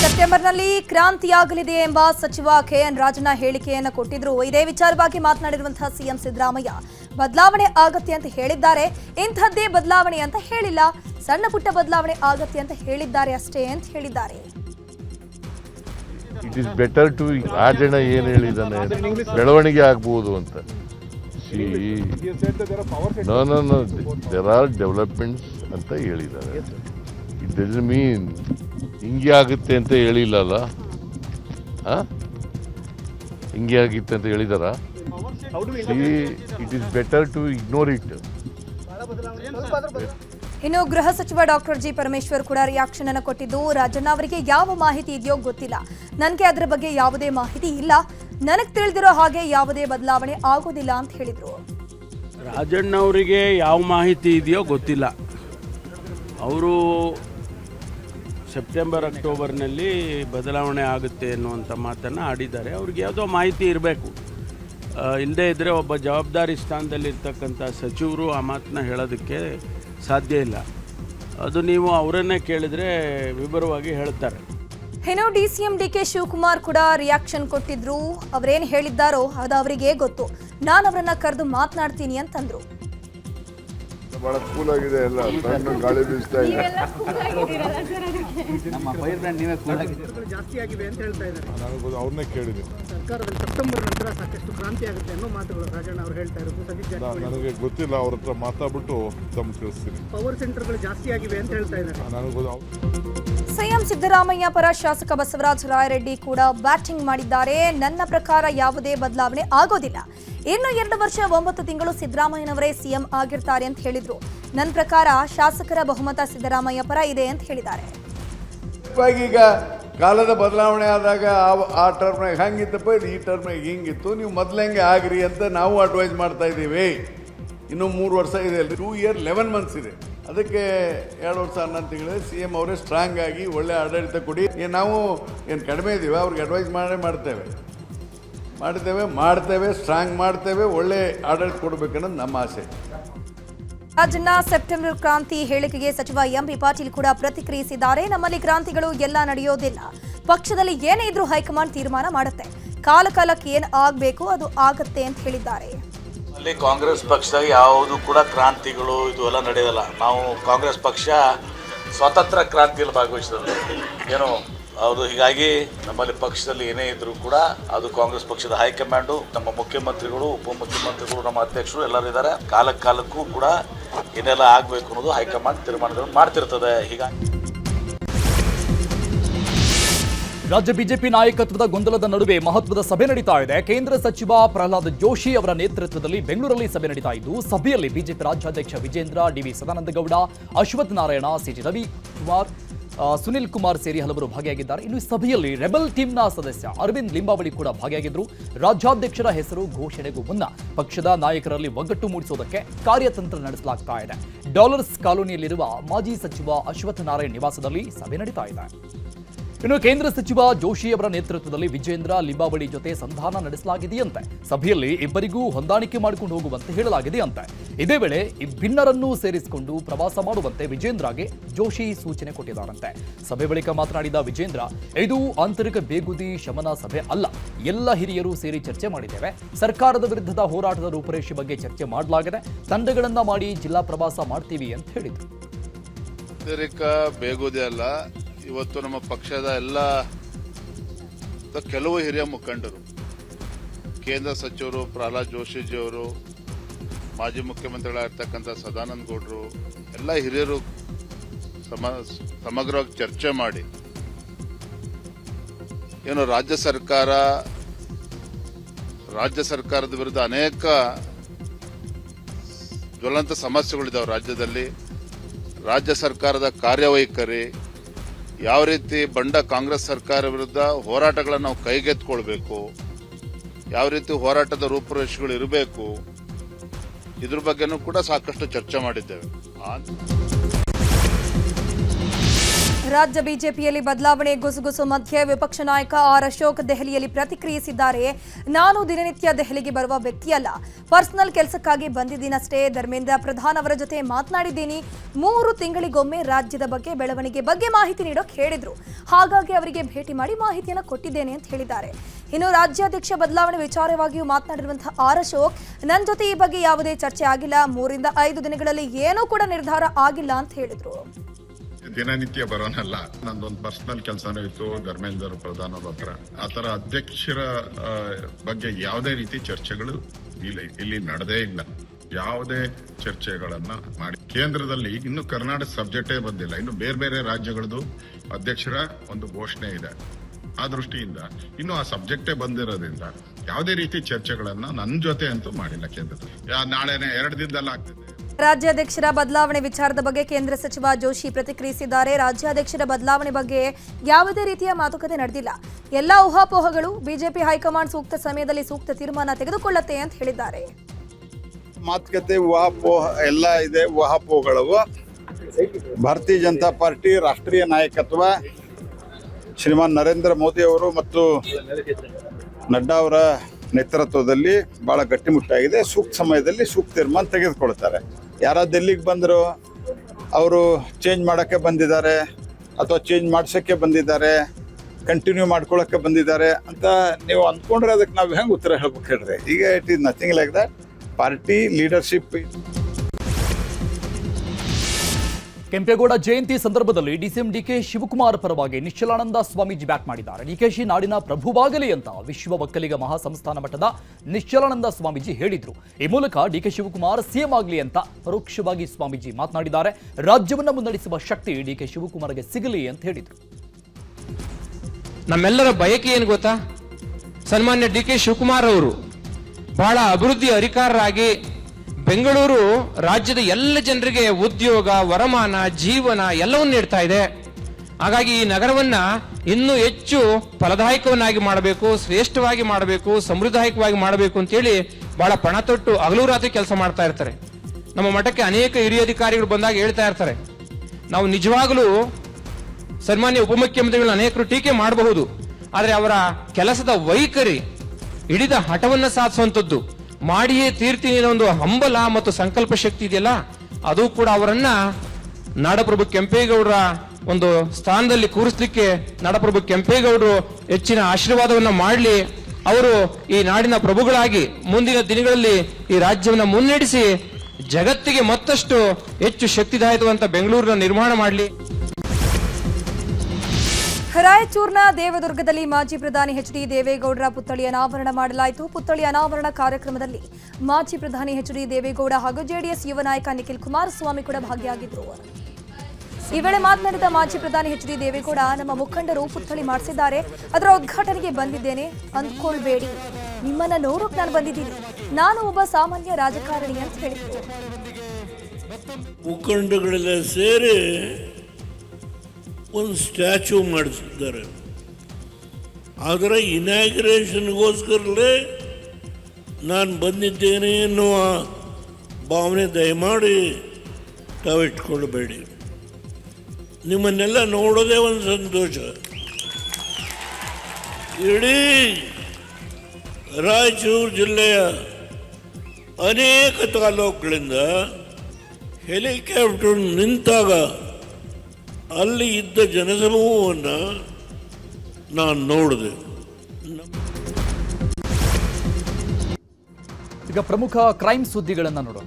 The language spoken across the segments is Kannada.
ಸೆಪ್ಟೆಂಬರ್ನಲ್ಲಿ ಕ್ರಾಂತಿಯಾಗಲಿದೆ ಎಂಬ ಸಚಿವ ಕೆಎನ್ ರಾಜನ ಹೇಳಿಕೆಯನ್ನು ಕೊಟ್ಟಿದ್ರು. ಇದೇ ವಿಚಾರವಾಗಿ ಮಾತನಾಡಿರುವಂತಹ ಸಿಎಂ ಸಿದ್ದರಾಮಯ್ಯ, ಬದಲಾವಣೆ ಆಗತ್ತೆ ಅಂತ ಹೇಳಿದ್ದಾರೆ. ಇಂಥದ್ದೇ ಬದಲಾವಣೆ ಅಂತ ಹೇಳಿಲ್ಲ. ಸಣ್ಣ ಪುಟ್ಟ ಬದಲಾವಣೆ ಆಗತ್ತೆ ಅಂತ ಹೇಳಿದ್ದಾರೆ ಅಷ್ಟೇ ಅಂತ ಹೇಳಿದ್ದಾರೆ. It is better to Rajanna ಏನು ಹೇಳಿದಾನೆ ಬೆಳವಣಿಗೆ ಆಗ್ಬಹುದು ಅಂತ. ನೋ ಆರ್ ಡೆವಲಪ್ಮೆಂಟ್ಸ್ ಅಂತ ಹೇಳಿದ್ದಾರೆ. ಇಟ್ ಡಸ್ ಮೀನ್ ಹಿಂಗೆ ಆಗುತ್ತೆ ಅಂತ ಹೇಳಿಲ್ಲಲ್ಲ? ಅಲ್ಲ ಹಿಂಗೆ ಆಗಿತ್ತು ಅಂತ ಹೇಳಿದಾರ? It is better to ignore it ಇನ್ನು ಗೃಹ ಸಚಿವ ಡಾಕ್ಟರ್ ಜಿ ಪರಮೇಶ್ವರ್ ಕೂಡ ರಿಯಾಕ್ಷನ್ ಅನ್ನು ಕೊಟ್ಟಿದ್ದು. ರಾಜಣ್ಣ ಅವರಿಗೆ ಯಾವ ಮಾಹಿತಿ ಇದೆಯೋ ಗೊತ್ತಿಲ್ಲ. ನನಗೆ ಅದರ ಬಗ್ಗೆ ಯಾವುದೇ ಮಾಹಿತಿ ಇಲ್ಲ. ನನಗೆ ತಿಳಿದಿರೋ ಹಾಗೆ ಯಾವುದೇ ಬದಲಾವಣೆ ಆಗೋದಿಲ್ಲ ಅಂತ ಹೇಳಿದರು. ರಾಜಣ್ಣ ಅವರಿಗೆ ಯಾವ ಮಾಹಿತಿ ಇದೆಯೋ ಗೊತ್ತಿಲ್ಲ. ಅವರು ಸೆಪ್ಟೆಂಬರ್, ಅಕ್ಟೋಬರ್ನಲ್ಲಿ ಬದಲಾವಣೆ ಆಗುತ್ತೆ ಅನ್ನುವಂಥ ಮಾತನ್ನು ಆಡಿದ್ದಾರೆ. ಅವ್ರಿಗೆ ಯಾವುದೋ ಮಾಹಿತಿ ಇರಬೇಕು. ಇಲ್ಲದೇ ಇದ್ದರೆ ಒಬ್ಬ ಜವಾಬ್ದಾರಿ ಸ್ಥಾನದಲ್ಲಿರ್ತಕ್ಕಂಥ ಸಚಿವರು ಆ ಮಾತನ್ನ ಹೇಳೋದಕ್ಕೆ ಸಾಧ್ಯ ಇಲ್ಲ. ಅದು ನೀವು ಅವರನ್ನೇ ಕೇಳಿದರೆ ವಿವರವಾಗಿ ಹೇಳ್ತಾರೆ. ಎಂ ಡಿ ಕೆ ಶಿವಕುಮಾರ್ ಕೂಡ ರಿಯಾಕ್ಷನ್ ಕೊಟ್ಟಿದ್ರು. ಅವ್ರೇನು ಹೇಳಿದ್ದಾರೋ ಅದು ಅವರಿಗೆ ಗೊತ್ತು. ನಾನು ಅವರನ್ನ ಕರೆದು ಮಾತನಾಡ್ತೀನಿ ಅಂತಂದ್ರು. ಬಹಳ ಕೂಲ್ ಆಗಿದೆ ಎಲ್ಲ. ಸಣ್ಣ ಗಾಳಿ ಬೀಸ್ತಾ ಇದೆ. ನಮ್ಮ ಫೈರ್ ಬ್ರ್ಯಾಂಡ್ ನೀವೇ ಕೂಲ್ ಆಗಿ ಜಾಸ್ತಿ ಆಗಿದೆ ಅಂತ ಹೇಳ್ತಾ ಇದ್ದಾರೆ. ನಾನು ಅವ್ರನ್ನೇ ಕೇಳಿದ್ದೀನಿ ಸರ್ಕಾರದಲ್ಲಿ ಸೆಪ್ಟೆಂಬರ್ ನಂತರ ಸಾಕಷ್ಟು ಕ್ರಾಂತಿ ಆಗುತ್ತೆ ಅನ್ನೋ ಮಾತುಗಳು ರಾಜಣ್ಣ ಅವ್ರು ಹೇಳ್ತಾ ಇರೋದು. ಸತೀಶ್ ಜಾರಕಿಹೊಳಿ ನನಗೆ ಗೊತ್ತಿಲ್ಲ ಅವ್ರ ಹತ್ರ ಮಾತಾಡ್ಬಿಟ್ಟು ತಮ್ಮ ತಿಳಿಸ್ತೀನಿ ಪವರ್ ಸೆಂಟರ್ಗಳು ಜಾಸ್ತಿ ಆಗಿವೆ ಅಂತ ಹೇಳ್ತಾ ಇದ್ದಾರೆ. ನನಗೆ ಸಿಎಂ ಸಿದ್ದರಾಮಯ್ಯ ಪರ ಶಾಸಕ ಬಸವರಾಜ ರಾಯರೆಡ್ಡಿ ಕೂಡ ಬ್ಯಾಟಿಂಗ್ ಮಾಡಿದ್ದಾರೆ. ನನ್ನ ಪ್ರಕಾರ ಯಾವುದೇ ಬದಲಾವಣೆ ಆಗೋದಿಲ್ಲ. ಇನ್ನು ಎರಡು ವರ್ಷ, ಒಂಬತ್ತು ತಿಂಗಳು ಸಿದ್ದರಾಮಯ್ಯನವರೇ ಸಿಎಂ ಆಗಿರ್ತಾರೆ ಅಂತ ಹೇಳಿದ್ರು. ನನ್ನ ಪ್ರಕಾರ ಶಾಸಕರ ಬಹುಮತ ಸಿದ್ದರಾಮಯ್ಯ ಪರ ಇದೆ ಅಂತ ಹೇಳಿದ್ದಾರೆ. ಈಗ ಕಾಲದ ಬದಲಾವಣೆ ಆದಾಗ ಆ- ಟರ್ಮ್ ಹಂಗಿತ್ತಪ್ಪ ಇದು ಈ ಟರ್ಮ್ನಾಗ ಹಿಂಗಿತ್ತು. ನೀವು ಮೊದಲಂಗೆ ಆಗ್ರಿ ಅಂತ ನಾವು ಅಡ್ವೈಸ್ ಮಾಡ್ತಾ ಇದ್ದೀವಿ. ಇನ್ನು ಮೂರು ವರ್ಷ ಇದೆ ಅಲ್ಲಿ. ಟೂ ಇಯರ್ ಲೆವೆನ್ ಮಂತ್ಸ್ ಇದೆ. ಅದಕ್ಕೆ ಎರಡು ವರ್ಷ, ಹನ್ನೊಂದು ತಿಂಗಳು ಸಿ ಎಂ ಅವರೇ ಸ್ಟ್ರಾಂಗ್ ಆಗಿ ಒಳ್ಳೆ ಆಡಳಿತ ಕೊಡಿ. ನಾವು ಏನು ಕಡಿಮೆ ಇದ್ದೀವಿ ಅವ್ರಿಗೆ ಅಡ್ವೈಸ್ ಮಾಡೇ ಮಾಡ್ತೇವೆ. ಮಾಡ್ತೇವೆ ಮಾಡ್ತೇವೆ ಸ್ಟ್ರಾಂಗ್ ಮಾಡ್ತೇವೆ ಒಳ್ಳೆ ಆಡಳಿತ ಕೊಡಬೇಕನ್ನೋದು ನಮ್ಮ ಆಸೆ. ರಾಜಣ್ಣ ಸೆಪ್ಟೆಂಬರ್ ಕ್ರಾಂತಿ ಹೇಳಿಕೆಗೆ ಸಚಿವ ಎಂಬಿ ಪಾಟೀಲ್ ಕೂಡ ಪ್ರತಿಕ್ರಿಯಿಸಿದ್ದಾರೆ. ನಮ್ಮಲ್ಲಿ ಕ್ರಾಂತಿಗಳು ಎಲ್ಲ ನಡೆಯೋದಿಲ್ಲ. ಪಕ್ಷದಲ್ಲಿ ಏನೇ ಇದ್ರೂ ಹೈಕಮಾಂಡ್ ತೀರ್ಮಾನ ಮಾಡುತ್ತೆ. ಕಾಲ ಕಾಲಕ್ಕೆ ಏನು ಆಗಬೇಕು ಅದು ಆಗುತ್ತೆ ಅಂತ ಹೇಳಿದ್ದಾರೆ. ಅಲ್ಲಿ ಕಾಂಗ್ರೆಸ್ ಪಕ್ಷ ಯಾವುದು ಕೂಡ ಕ್ರಾಂತಿಗಳು ಇದು ಎಲ್ಲ ನಡೆಯೋದಿಲ್ಲ. ನಾವು ಕಾಂಗ್ರೆಸ್ ಪಕ್ಷ ಸ್ವತಂತ್ರ ಕ್ರಾಂತಿಯಲ್ಲಿ ಭಾಗವಹಿಸಿದ್ರು ಏನು? ಅವರು ಹೀಗಾಗಿ ನಮ್ಮಲ್ಲಿ ಪಕ್ಷದಲ್ಲಿ ಏನೇ ಇದ್ರೂ ಕೂಡ ಅದು ಕಾಂಗ್ರೆಸ್ ಪಕ್ಷದ ಹೈಕಮಾಂಡು ನಮ್ಮ ಮುಖ್ಯಮಂತ್ರಿಗಳು, ಉಪಮುಖ್ಯಮಂತ್ರಿಗಳು, ನಮ್ಮ ಅಧ್ಯಕ್ಷರು ಎಲ್ಲರೂ ಇದ್ದಾರೆ. ಕಾಲ ಕಾಲಕ್ಕೂ ಕೂಡ ಏನೆಲ್ಲ ಆಗಬೇಕು ಅನ್ನೋದು ಹೈಕಮಾಂಡ್ ತೀರ್ಮಾನಗಳನ್ನು ಮಾಡ್ತಿರ್ತದೆ. ಹೀಗಾಗಿ ರಾಜ್ಯ ಬಿಜೆಪಿ ನಾಯಕತ್ವದ ಗೊಂದಲದ ನಡುವೆ ಮಹತ್ವದ ಸಭೆ ನಡೀತಾ ಇದೆ. ಕೇಂದ್ರ ಸಚಿವ ಪ್ರಹ್ಲಾದ್ ಜೋಶಿ ಅವರ ನೇತೃತ್ವದಲ್ಲಿ ಬೆಂಗಳೂರಲ್ಲಿ ಸಭೆ ನಡೀತಾ ಇದ್ದು, ಸಭೆಯಲ್ಲಿ ಬಿಜೆಪಿ ರಾಜ್ಯಾಧ್ಯಕ್ಷ Vijendra DV Sadananda Gowda, Ashwath Narayana C T Ravi Kumar Sunil Kumar ಸೇರಿ ಹಲವರು ಭಾಗಿಯಾಗಿದ್ದಾರೆ. ಇನ್ನು ಸಭೆಯಲ್ಲಿ ರೆಬಲ್ ಟೀಮ್ನ ಸದಸ್ಯ ಅರವಿಂದ್ ಲಿಂಬಾವಳಿ ಕೂಡ ಭಾಗಿಯಾಗಿದ್ದರು ರಾಜ್ಯಾಧ್ಯಕ್ಷರ ಹೆಸರು ಘೋಷಣೆಗೂ ಮುನ್ನ ಪಕ್ಷದ ನಾಯಕರಲ್ಲಿ ಒಗ್ಗಟ್ಟು ಮೂಡಿಸುವುದಕ್ಕೆ ಕಾರ್ಯತಂತ್ರ ನಡೆಸಲಾಗ್ತಾ ಇದೆ. ಡಾಲರ್ಸ್ ಕಾಲೋನಿಯಲ್ಲಿರುವ ಮಾಜಿ ಸಚಿವ ಅಶ್ವಥ್ ನಾರಾಯಣ್ ನಿವಾಸದಲ್ಲಿ ಸಭೆ ನಡೀತಾ ಇದೆ. ಇನ್ನು ಕೇಂದ್ರ ಸಚಿವ ಜೋಶಿ ಅವರ ನೇತೃತ್ವದಲ್ಲಿ ವಿಜೇಂದ್ರ ಲಿಂಬಾವಳಿ ಜೊತೆ ಸಂಧಾನ ನಡೆಸಲಾಗಿದೆಯಂತೆ. ಸಭೆಯಲ್ಲಿ ಇಬ್ಬರಿಗೂ ಹೊಂದಾಣಿಕೆ ಮಾಡಿಕೊಂಡು ಹೋಗುವಂತೆ ಹೇಳಲಾಗಿದೆಯಂತೆ. ಇದೇ ವೇಳೆ ಇಬ್ಬಿನ್ನರನ್ನೂ ಸೇರಿಸಿಕೊಂಡು ಪ್ರವಾಸ ಮಾಡುವಂತೆ ವಿಜೇಂದ್ರಗೆ ಜೋಶಿ ಸೂಚನೆ ಕೊಟ್ಟಿದ್ದಾರಂತೆ. ಸಭೆ ಬಳಿಕ ಮಾತನಾಡಿದ ವಿಜೇಂದ್ರ, ಇದು ಆಂತರಿಕ ಬೇಗುದಿ ಶಮನ ಸಭೆ ಅಲ್ಲ. ಎಲ್ಲ ಹಿರಿಯರು ಸೇರಿ ಚರ್ಚೆ ಮಾಡಿದ್ದೇವೆ. ಸರ್ಕಾರದ ವಿರುದ್ಧದ ಹೋರಾಟದ ರೂಪರೇಷೆ ಬಗ್ಗೆ ಚರ್ಚೆ ಮಾಡಲಾಗಿದೆ ತಂಡಗಳನ್ನ ಮಾಡಿ ಜಿಲ್ಲಾ ಪ್ರವಾಸ ಮಾಡ್ತೀವಿ ಅಂತ ಹೇಳಿದರು. ಬೇಗುದಿ ಅಲ್ಲ. ಇವತ್ತು ನಮ್ಮ ಪಕ್ಷದ ಎಲ್ಲ ಕೆಲವು ಹಿರಿಯ ಮುಖಂಡರು, ಕೇಂದ್ರ ಸಚಿವರು ಪ್ರಹ್ಲಾದ್ ಜೋಶಿಜಿಯವರು, ಮಾಜಿ ಮುಖ್ಯಮಂತ್ರಿಗಳಾಗಿರ್ತಕ್ಕಂಥ ಸದಾನಂದ ಗೌಡರು, ಎಲ್ಲ ಹಿರಿಯರು ಸಮ, ಸಮಗ್ರವಾಗಿ ಚರ್ಚೆ ಮಾಡಿ ಏನು ರಾಜ್ಯ ಸರ್ಕಾರ, ರಾಜ್ಯ ಸರ್ಕಾರದ ವಿರುದ್ಧ ಅನೇಕ ಜ್ವಲಂತ ಸಮಸ್ಯೆಗಳಿದ್ದಾವೆ ರಾಜ್ಯದಲ್ಲಿ. ರಾಜ್ಯ ಸರ್ಕಾರದ ಕಾರ್ಯವೈಖರಿ ಯಾವ ರೀತಿ ಬಂಡ ಕಾಂಗ್ರೆಸ್ ಸರ್ಕಾರ ವಿರುದ್ಧ ಹೋರಾಟಗಳನ್ನು ನಾವು ಕೈಗೆತ್ಕೊಳ್ಬೇಕು ಯಾವ ರೀತಿ ಹೋರಾಟದ ರೂಪುರೇಷೆಗಳು ಇರಬೇಕು, ಇದ್ರ ಬಗ್ಗೆನೂ ಕೂಡ ಸಾಕಷ್ಟು ಚರ್ಚೆ ಮಾಡಿದ್ದೇವೆ. ರಾಜ್ಯ ಬಿಜೆಪಿಯಲ್ಲಿ ಬದಲಾವಣೆ ಗುಸುಗುಸು ಮಧ್ಯೆ ವಿಪಕ್ಷ ನಾಯಕ ಆರ್ ಅಶೋಕ್ ದೆಹಲಿಯಲ್ಲಿ ಪ್ರತಿಕ್ರಿಯಿಸಿದ್ದಾರೆ. ನಾನು ದಿನನಿತ್ಯ ದೆಹಲಿಗೆ ಬರುವ ವ್ಯಕ್ತಿಯಲ್ಲ. ಪರ್ಸನಲ್ ಕೆಲಸಕ್ಕಾಗಿ ಬಂದಿದ್ದೀನಷ್ಟೇ ಧರ್ಮೇಂದ್ರ ಪ್ರಧಾನ್ ಅವರ ಜೊತೆ ಮಾತನಾಡಿದ್ದೀನಿ. ಮೂರು ತಿಂಗಳಿಗೊಮ್ಮೆ ರಾಜ್ಯದ ಬಗ್ಗೆ ಬೆಳವಣಿಗೆ ಬಗ್ಗೆ ಮಾಹಿತಿ ನೀಡೋಕೆ ಹೇಳಿದ್ರು. ಹಾಗಾಗಿ ಅವರಿಗೆ ಭೇಟಿ ಮಾಡಿ ಮಾಹಿತಿಯನ್ನು ಕೊಟ್ಟಿದ್ದೇನೆ ಅಂತ ಹೇಳಿದ್ದಾರೆ. ಇನ್ನು ರಾಜ್ಯಾಧ್ಯಕ್ಷ ಬದಲಾವಣೆ ವಿಚಾರವಾಗಿಯೂ ಮಾತನಾಡಿರುವಂತಹ ಆರ್ ಅಶೋಕ್ ನನ್ನ ಜೊತೆ ಈ ಬಗ್ಗೆ ಯಾವುದೇ ಚರ್ಚೆ ಆಗಿಲ್ಲ. ಮೂರಿಂದ ಐದು ದಿನಗಳಲ್ಲಿ ಏನೂ ಕೂಡ ನಿರ್ಧಾರ ಆಗಿಲ್ಲ ಅಂತ ಹೇಳಿದ್ರು. ದಿನನಿತ್ಯ ಬರೋನಲ್ಲ. ನಂದೊಂದು ಪರ್ಸನಲ್ ಕೆಲಸನೂ ಇತ್ತು ಧರ್ಮೇಂದ್ರ ಪ್ರಧಾನ್ ಹತ್ರ. ಆತರ ಅಧ್ಯಕ್ಷರ ಆ, ಬಗ್ಗೆ ಯಾವುದೇ ರೀತಿ ಚರ್ಚೆಗಳು ಇಲ್ಲಿ ಇಲ್ಲಿ ನಡೆದೇ ಇಲ್ಲ. ಯಾವುದೇ ಚರ್ಚೆಗಳನ್ನ ಮಾಡಿ. ಕೇಂದ್ರದಲ್ಲಿ ಇನ್ನು ಕರ್ನಾಟಕ ಸಬ್ಜೆಕ್ಟೇ ಬಂದಿಲ್ಲ. ಇನ್ನು ಬೇರೆ ಬೇರೆ ರಾಜ್ಯಗಳದ್ದು ಅಧ್ಯಕ್ಷರ ಒಂದು ಘೋಷಣೆ ಇದೆ. ಆ ದೃಷ್ಟಿಯಿಂದ ಇನ್ನು ಆ ಸಬ್ಜೆಕ್ಟೇ ಬಂದಿರೋದ್ರಿಂದ ಯಾವುದೇ ರೀತಿ ಚರ್ಚೆಗಳನ್ನ ನನ್ನ ಜೊತೆ ಅಂತೂ ಮಾಡಿಲ್ಲ ಕೇಂದ್ರದಲ್ಲಿ. ನಾಳೆನೆ ಎರಡು ದಿನದಲ್ಲಿ ಆಗ್ತದೆ. ರಾಜ್ಯಾಧ್ಯಕ್ಷರ ಬದಲಾವಣೆ ವಿಚಾರದ ಬಗ್ಗೆ ಕೇಂದ್ರ ಸಚಿವ ಜೋಶಿ ಪ್ರತಿಕ್ರಿಯಿಸಿದ್ದಾರೆ. ರಾಜ್ಯಾಧ್ಯಕ್ಷರ ಬದಲಾವಣೆ ಬಗ್ಗೆ ಯಾವುದೇ ರೀತಿಯ ಮಾತುಕತೆ ನಡೆದಿಲ್ಲ. ಎಲ್ಲ ಊಹಾಪೋಹಗಳು ಬಿಜೆಪಿ ಹೈಕಮಾಂಡ್ ಸೂಕ್ತ ಸಮಯದಲ್ಲಿ ಸೂಕ್ತ ತೀರ್ಮಾನ ತೆಗೆದುಕೊಳ್ಳುತ್ತೆ ಅಂತ ಹೇಳಿದ್ದಾರೆ. ಮಾತುಕತೆ, ಊಹಾಪೋಹ ಎಲ್ಲ ಇದೆ. ಊಹಾಪೋಹಗಳು ಭಾರತೀಯ ಜನತಾ ಪಾರ್ಟಿ, ರಾಷ್ಟ್ರೀಯ ನಾಯಕತ್ವ, ಶ್ರೀಮಾನ್ ನರೇಂದ್ರ ಮೋದಿ ಅವರು ಮತ್ತು ನಡ್ಡಾ ಅವರ ನೇತೃತ್ವದಲ್ಲಿ ಬಹಳ ಗಟ್ಟಿಮುಟ್ಟಾಗಿದೆ. ಸೂಕ್ತ ಸಮಯದಲ್ಲಿ ಸೂಕ್ತ ತೀರ್ಮಾನ ತೆಗೆದುಕೊಳ್ತಾರೆ. ಯಾರ ಡೆಲ್ಲಿಗೆ ಬಂದರು, ಅವರು ಚೇಂಜ್ ಮಾಡೋಕ್ಕೆ ಬಂದಿದ್ದಾರೆ, ಅಥವಾ ಚೇಂಜ್ ಮಾಡಿಸೋಕ್ಕೆ ಬಂದಿದ್ದಾರೆ ಕಂಟಿನ್ಯೂ ಮಾಡ್ಕೊಳ್ಳೋಕ್ಕೆ ಬಂದಿದ್ದಾರೆ ಅಂತ ನೀವು ಅಂದ್ಕೊಂಡ್ರೆ ಅದಕ್ಕೆ ನಾವು ಹೆಂಗೆ ಉತ್ತರ ಹೇಳ್ಬೇಕು ಹೇಳ್ರಿ? ಈಗ it is nothing like that party leadership Kempegowda Jayanti ಸಂದರ್ಭದಲ್ಲಿ ಡಿಸಿಎಂ ಡಿಕೆ ಶಿವಕುಮಾರ್ ಪರವಾಗಿ ನಿಶ್ಚಲಾನಂದ ಸ್ವಾಮೀಜಿ ಬ್ಯಾಕ್ ಮಾಡಿದ್ದಾರೆ. ಡಿಕೆಶಿ ನಾಡಿನ ಪ್ರಭುವಾಗಲಿ ಅಂತ ವಿಶ್ವ ಒಕ್ಕಲಿಗ ಮಹಾಸಂಸ್ಥಾನ ಮಠದ ನಿಶ್ಚಲಾನಂದ ಸ್ವಾಮೀಜಿ ಹೇಳಿದ್ರು. ಈ ಮೂಲಕ ಡಿಕೆ ಶಿವಕುಮಾರ್ ಸಿಎಂ ಆಗಲಿ ಅಂತ ಪರೋಕ್ಷವಾಗಿ ಸ್ವಾಮೀಜಿ ಮಾತನಾಡಿದ್ದಾರೆ. ರಾಜ್ಯವನ್ನು ಮುನ್ನಡೆಸುವ ಶಕ್ತಿ ಡಿಕೆ ಶಿವಕುಮಾರ್ಗೆ ಸಿಗಲಿ ಅಂತ ಹೇಳಿದ್ರು. ನಮ್ಮೆಲ್ಲರ ಬಯಕೆ ಏನು ಗೊತ್ತಾ? ಸನ್ಮಾನ್ಯ ಡಿಕೆ ಶಿವಕುಮಾರ್ ಅವರು ಬಹಳ ಅಭಿವೃದ್ಧಿ ಅಧಿಕಾರರಾಗಿ ಬೆಂಗಳೂರು ರಾಜ್ಯದ ಎಲ್ಲ ಜನರಿಗೆ ಉದ್ಯೋಗ, ವರಮಾನ, ಜೀವನ ಎಲ್ಲವನ್ನು ನೀಡ್ತಾ ಇದೆ. ಹಾಗಾಗಿ ಈ ನಗರವನ್ನ ಇನ್ನೂ ಹೆಚ್ಚು ಫಲದಾಯಕವನ್ನಾಗಿ ಮಾಡಬೇಕು, ಶ್ರೇಷ್ಠವಾಗಿ ಮಾಡಬೇಕು, ಸಮೃದ್ಧಾಯಕವಾಗಿ ಮಾಡಬೇಕು ಅಂತೇಳಿ ಬಹಳ ಪಣ ತೊಟ್ಟು ಹಗಲು ರಾತ್ರಿ ಕೆಲಸ ಮಾಡ್ತಾ ಇರ್ತಾರೆ. ನಮ್ಮ ಮಠಕ್ಕೆ ಅನೇಕ ಹಿರಿಯ ಅಧಿಕಾರಿಗಳು ಬಂದಾಗ ಹೇಳ್ತಾ ಇರ್ತಾರೆ. ನಾವು ನಿಜವಾಗಲೂ ಸನ್ಮಾನ್ಯ ಉಪಮುಖ್ಯಮಂತ್ರಿಗಳನ್ನ ಅನೇಕರು ಟೀಕೆ ಮಾಡಬಹುದು. ಆದರೆ ಅವರ ಕೆಲಸದ ವೈಖರಿ, ಹಿಡಿದ ಹಠವನ್ನು ಸಾಧಿಸುವಂಥದ್ದು ಮಾಡಿಯೇ ತೀರ್ತೀನಿ ಅನ್ನೋ ಒಂದು ಹಂಬಲ ಮತ್ತು ಸಂಕಲ್ಪ ಶಕ್ತಿ ಇದೆಯಲ್ಲ, ಅದು ಕೂಡ ಅವರನ್ನ ನಾಡಪ್ರಭು ಕೆಂಪೇಗೌಡರ ಒಂದು ಸ್ಥಾನದಲ್ಲಿ ಕೂರಿಸ್ಲಿಕ್ಕೆ ನಾಡಪ್ರಭು ಕೆಂಪೇಗೌಡರು ಹೆಚ್ಚಿನ ಆಶೀರ್ವಾದವನ್ನ ಮಾಡಲಿ. ಅವರು ಈ ನಾಡಿನ ಪ್ರಭುಗಳಾಗಿ ಮುಂದಿನ ದಿನಗಳಲ್ಲಿ ಈ ರಾಜ್ಯವನ್ನು ಮುನ್ನಡೆಸಿ ಜಗತ್ತಿಗೆ ಮತ್ತಷ್ಟು ಹೆಚ್ಚು ಶಕ್ತಿದಾಯಕವಂತ ಬೆಂಗಳೂರನ್ನ ನಿರ್ಮಾಣ ಮಾಡಲಿ. ರಾಯಚೂರಿನ ದೇವದುರ್ಗದಲ್ಲಿ ಮಾಜಿ ಪ್ರಧಾನಿ ಎಚ್ ಡಿ ದೇವೇಗೌಡರ ಪುತ್ಥಳಿ ಅನಾವರಣ ಮಾಡಲಾಯಿತು. ಪುತ್ಥಳಿ ಅನಾವರಣ ಕಾರ್ಯಕ್ರಮದಲ್ಲಿ ಮಾಜಿ ಪ್ರಧಾನಿ ಎಚ್ ಡಿ ದೇವೇಗೌಡ ಹಾಗೂ ಜೆಡಿಎಸ್ ಯುವ ನಾಯಕ ನಿಖಿಲ್ ಕುಮಾರಸ್ವಾಮಿ ಕೂಡ ಭಾಗಿಯಾಗಿದ್ದರು ಈ ವೇಳೆ ಮಾತನಾಡಿದ ಮಾಜಿ ಪ್ರಧಾನಿ ಎಚ್ ಡಿ ದೇವೇಗೌಡ, ನಮ್ಮ ಮುಖಂಡರು ಪುತ್ಥಳಿ ಮಾಡಿಸಿದ್ದಾರೆ. ಅದರ ಉದ್ಘಾಟನೆಗೆ ಬಂದಿದ್ದೇನೆ. ಅಂದ್ಕೊಳ್ಬೇಡಿ. ನಿಮ್ಮನ್ನ ನೋಡೋಕ್ ನಾನು ಬಂದಿದ್ದೀನಿ. ನಾನು ಒಬ್ಬ ಸಾಮಾನ್ಯ ರಾಜಕಾರಣಿ ಅಂತ ಹೇಳಿದರು. ಮುಖಂಡಗಳೆಲ್ಲ ಸೇರಿ ಒಂದು ಸ್ಟ್ಯಾಚ್ಯೂ ಮಾಡಿಸಿದ್ದಾರೆ. ಆದರೆ ಇನಾಗ್ರೇಷನ್ಗೋಸ್ಕರಲೇ ನಾನು ಬಂದಿದ್ದೇನೆ ಎನ್ನುವ ಭಾವನೆ ದಯಮಾಡಿ ತಾವಿಟ್ಕೊಳ್ಬೇಡಿ ನಿಮ್ಮನ್ನೆಲ್ಲ ನೋಡೋದೇ ಒಂದು ಸಂತೋಷ. ಇಡೀ ರಾಯಚೂರು ಜಿಲ್ಲೆಯ ಅನೇಕ ತಾಲೂಕುಗಳಿಂದ ಹೆಲಿಕಾಪ್ಟರ್ ನಿಂತಾಗ ಅಲ್ಲಿ ಇದ್ದ ಜನಸಮೂಹವನ್ನು ನಾನು ನೋಡಿದೆ. ಈಗ ಪ್ರಮುಖ ಕ್ರೈಮ್ ಸುದ್ದಿಗಳನ್ನು ನೋಡೋಣ.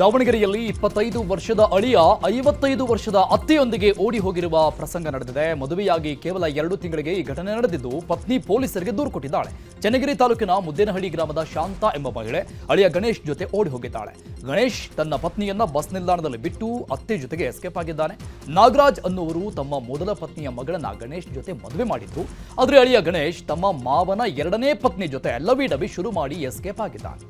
ದಾವಣಗೆರೆಯಲ್ಲಿ ಇಪ್ಪತ್ತೈದು ವರ್ಷದ ಅಳಿಯ, ಐವತ್ತೈದು ವರ್ಷದ ಅತ್ತೆಯೊಂದಿಗೆ ಓಡಿ ಹೋಗಿರುವ ಪ್ರಸಂಗ ನಡೆದಿದೆ. ಮದುವೆಯಾಗಿ ಕೇವಲ ಎರಡು ತಿಂಗಳಿಗೆ ಈ ಘಟನೆ ನಡೆದಿದ್ದು, ಪತ್ನಿ ಪೊಲೀಸರಿಗೆ ದೂರು ಕೊಟ್ಟಿದ್ದಾಳೆ. ಚನ್ನಗಿರಿ ತಾಲೂಕಿನ ಮುದ್ದೇನಹಳ್ಳಿ ಗ್ರಾಮದ ಶಾಂತ ಎಂಬ ಮಹಿಳೆ ಅಳಿಯ ಗಣೇಶ್ ಜೊತೆ ಓಡಿ ಹೋಗಿದ್ದಾಳೆ. ಗಣೇಶ್ ತನ್ನ ಪತ್ನಿಯನ್ನ ಬಸ್ ನಿಲ್ದಾಣದಲ್ಲಿ ಬಿಟ್ಟು ಅತ್ತೆ ಜೊತೆಗೆ ಎಸ್ಕೇಪ್ ಆಗಿದ್ದಾನೆ. ನಾಗರಾಜ್ ಅನ್ನುವರು ತಮ್ಮ ಮೊದಲ ಪತ್ನಿಯ ಮಗಳನ್ನ ಗಣೇಶ್ ಜೊತೆ ಮದುವೆ ಮಾಡಿದ್ದು, ಆದರೆ ಅಳಿಯ ಗಣೇಶ್ ತಮ್ಮ ಮಾವನ ಎರಡನೇ ಪತ್ನಿ ಜೊತೆ ಲವಿ ಡಬಿ ಶುರು ಮಾಡಿ ಎಸ್ಕೇಪ್ ಆಗಿದ್ದಾನೆ.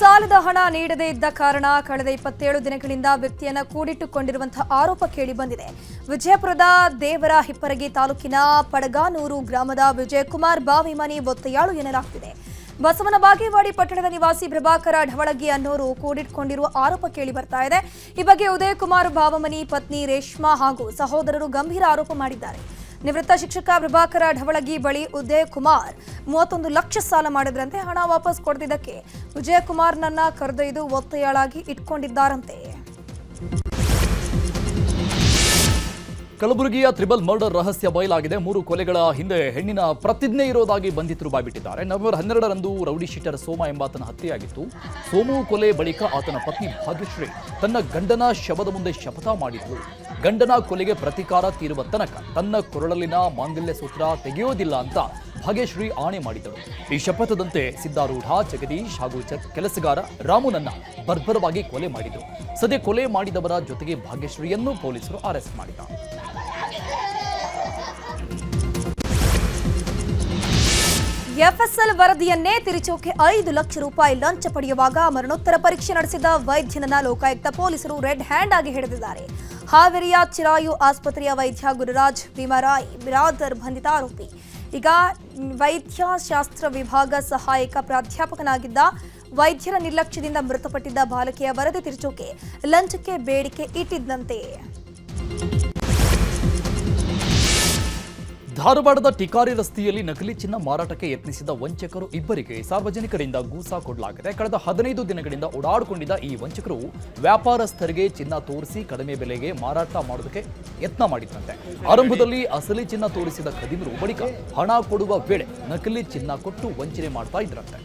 ಸಾಲದ ಹಣ ನೀಡದೇ ಇದ್ದ ಕಾರಣ ಕಳೆದ ಇಪ್ಪತ್ತೇಳು ದಿನಗಳಿಂದ ವ್ಯಕ್ತಿಯನ್ನ ಕೂಡಿಟ್ಟುಕೊಂಡಿರುವಂತಹ ಆರೋಪ ಕೇಳಿ ಬಂದಿದೆ. ವಿಜಯಪುರದ ದೇವರ ಹಿಪ್ಪರಗಿ ತಾಲೂಕಿನ ಪಡಗಾನೂರು ಗ್ರಾಮದ ವಿಜಯಕುಮಾರ್ ಬಾವಿಮನಿ ಒತ್ತೆಯಾಳು ಎನ್ನಲಾಗ್ತಿದೆ. ಬಸವನ ಬಾಗೇವಾಡಿ ಪಟ್ಟಣದ ನಿವಾಸಿ ಪ್ರಭಾಕರ ಢವಳಗಿ ಅನ್ನೋರು ಕೂಡಿಟ್ಕೊಂಡಿರುವ ಆರೋಪ ಕೇಳಿ ಬರ್ತಾ ಇದೆ. ಈ ಬಗ್ಗೆ ಉದಯಕುಮಾರ್ ಬಾವಮನಿ, ಪತ್ನಿ ರೇಷ್ಮಾ ಹಾಗೂ ಸಹೋದರರು ಗಂಭೀರ ಆರೋಪ ಮಾಡಿದ್ದಾರೆ. ನಿವೃತ್ತ ಶಿಕ್ಷಕ ಪ್ರಭಾಕರ ಢವಳಗಿ ಬಳಿ ಉದಯ್ ಕುಮಾರ್ ಮೂವತ್ತೊಂದು ಲಕ್ಷ ಸಾಲ ಮಾಡಿದ್ರಂತೆ ಹಣ ವಾಪಸ್ ಕೊಡದಿದ್ದಕ್ಕೆ ವಿಜಯಕುಮಾರ್ನನ್ನ ಕರೆದೊಯ್ದು ಒತ್ತೆಯಾಳಾಗಿ ಇಟ್ಕೊಂಡಿದ್ದಾರಂತೆ. ಕಲಬುರಗಿಯ ತ್ರಿಬಲ್ ಮರ್ಡರ್ ರಹಸ್ಯ ಬಯಲಾಗಿದೆ. ಮೂರು ಕೊಲೆಗಳ ಹಿಂದೆ ಹೆಣ್ಣಿನ ಪ್ರತಿಜ್ಞೆ ಇರೋದಾಗಿ ಬಂಧಿತರು ಬಾಯ್ಬಿಟ್ಟಿದ್ದಾರೆ. ನವೆಂಬರ್ ಹನ್ನೆರಡರಂದು ರೌಡಿ ಶೀಟರ್ ಸೋಮ ಎಂಬಾತನ ಹತ್ಯೆಯಾಗಿತ್ತು. ಸೋಮು ಕೊಲೆ ಬಳಿಕ ಆತನ ಪತ್ನಿ ಭಾಗ್ಯಶ್ರೀ ತನ್ನ ಗಂಡನ ಶವದ ಮುಂದೆ ಶಪಥ ಮಾಡಿದ್ಲು. ಗಂಡನ ಕೊಲೆಗೆ ಪ್ರತಿಕಾರ ತೀರುವ ತನಕ ತನ್ನ ಕೊರಳಲ್ಲಿನ ಮಾಂಗಲ್ಯ ಸೂತ್ರ ತೆಗೆಯೋದಿಲ್ಲ ಅಂತ ಭಾಗ್ಯಶ್ರೀ ಆಣೆ ಮಾಡಿದರು. ಈ ಶಪಥದಂತೆ ಸಿದ್ದಾರೂಢ ಜಗದೀಶ್ ಹಾಗೂ ಕೆಲಸಗಾರ ರಾಮುನನ್ನ ಬರ್ಬರವಾಗಿ ಕೊಲೆ ಮಾಡಿದರು. ಸದ್ಯ ಕೊಲೆ ಮಾಡಿದವರ ಜೊತೆಗೆ ಭಾಗ್ಯಶ್ರೀಯನ್ನು ಪೊಲೀಸರು ಅರೆಸ್ಟ್ ಮಾಡಿದ್ದಾರೆ ಎಫ್ಎಸ್ಎಲ್ ವರದಿಯನ್ನೇ ತಿರುಚೋಕೆ ಐದು ಲಕ್ಷ ರೂಪಾಯಿ ಲಂಚ ಪಡೆಯುವಾಗ ಮರಣೋತ್ತರ ಪರೀಕ್ಷೆ ನಡೆಸಿದ ವೈದ್ಯನನ್ನ ಲೋಕಾಯುಕ್ತ ಪೊಲೀಸರು ರೆಡ್ ಹ್ಯಾಂಡ್ ಆಗಿ ಹಿಡಿದಿದ್ದಾರೆ. ಹಾವೇರಿಯ ಚಿರಾಯು ಆಸ್ಪತ್ರೆಯ ವೈದ್ಯ ಗುರುರಾಜ್ ಭೀಮರಾಯ್ ಬಿರಾದರ್ ಬಂಧಿತ ಆರೋಪಿ. ಈಗ ವೈದ್ಯಶಾಸ್ತ್ರ ವಿಭಾಗ ಸಹಾಯಕ ಪ್ರಾಧ್ಯಾಪಕನಾಗಿದ್ದ ವೈದ್ಯರ ನಿರ್ಲಕ್ಷ್ಯದಿಂದ ಮೃತಪಟ್ಟಿದ್ದ ಬಾಲಕಿಯ ವರದಿ ತಿರುಚೋಕೆ ಲಂಚಕ್ಕೆ ಬೇಡಿಕೆ ಇಟ್ಟಿದ್ದಂತೆ. ಧಾರವಾಡದ ಟಿಕಾರಿ ರಸ್ತೆಯಲ್ಲಿ ನಕಲಿ ಚಿನ್ನ ಮಾರಾಟಕ್ಕೆ ಯತ್ನಿಸಿದ ವಂಚಕರು ಇಬ್ಬರಿಗೆ ಸಾರ್ವಜನಿಕರಿಂದ ಗೂಸಾ ಕೊಡಲಾಗಿದೆ. ಕಳೆದ ಹದಿನೈದು ದಿನಗಳಿಂದ ಓಡಾಡಿಕೊಂಡಿದ್ದ ಈ ವಂಚಕರು ವ್ಯಾಪಾರಸ್ಥರಿಗೆ ಚಿನ್ನ ತೋರಿಸಿ ಕಡಿಮೆ ಬೆಲೆಗೆ ಮಾರಾಟ ಮಾಡೋದಕ್ಕೆ ಯತ್ನ ಮಾಡಿದ್ರಂತೆ. ಆರಂಭದಲ್ಲಿ ಅಸಲಿ ಚಿನ್ನ ತೋರಿಸಿದ ಖದೀಮರು ಬಳಿಕ ಹಣ ಕೊಡುವ ವೇಳೆ ನಕಲಿ ಚಿನ್ನ ಕೊಟ್ಟು ವಂಚನೆ ಮಾಡ್ತಾ ಇದ್ರಂತೆ.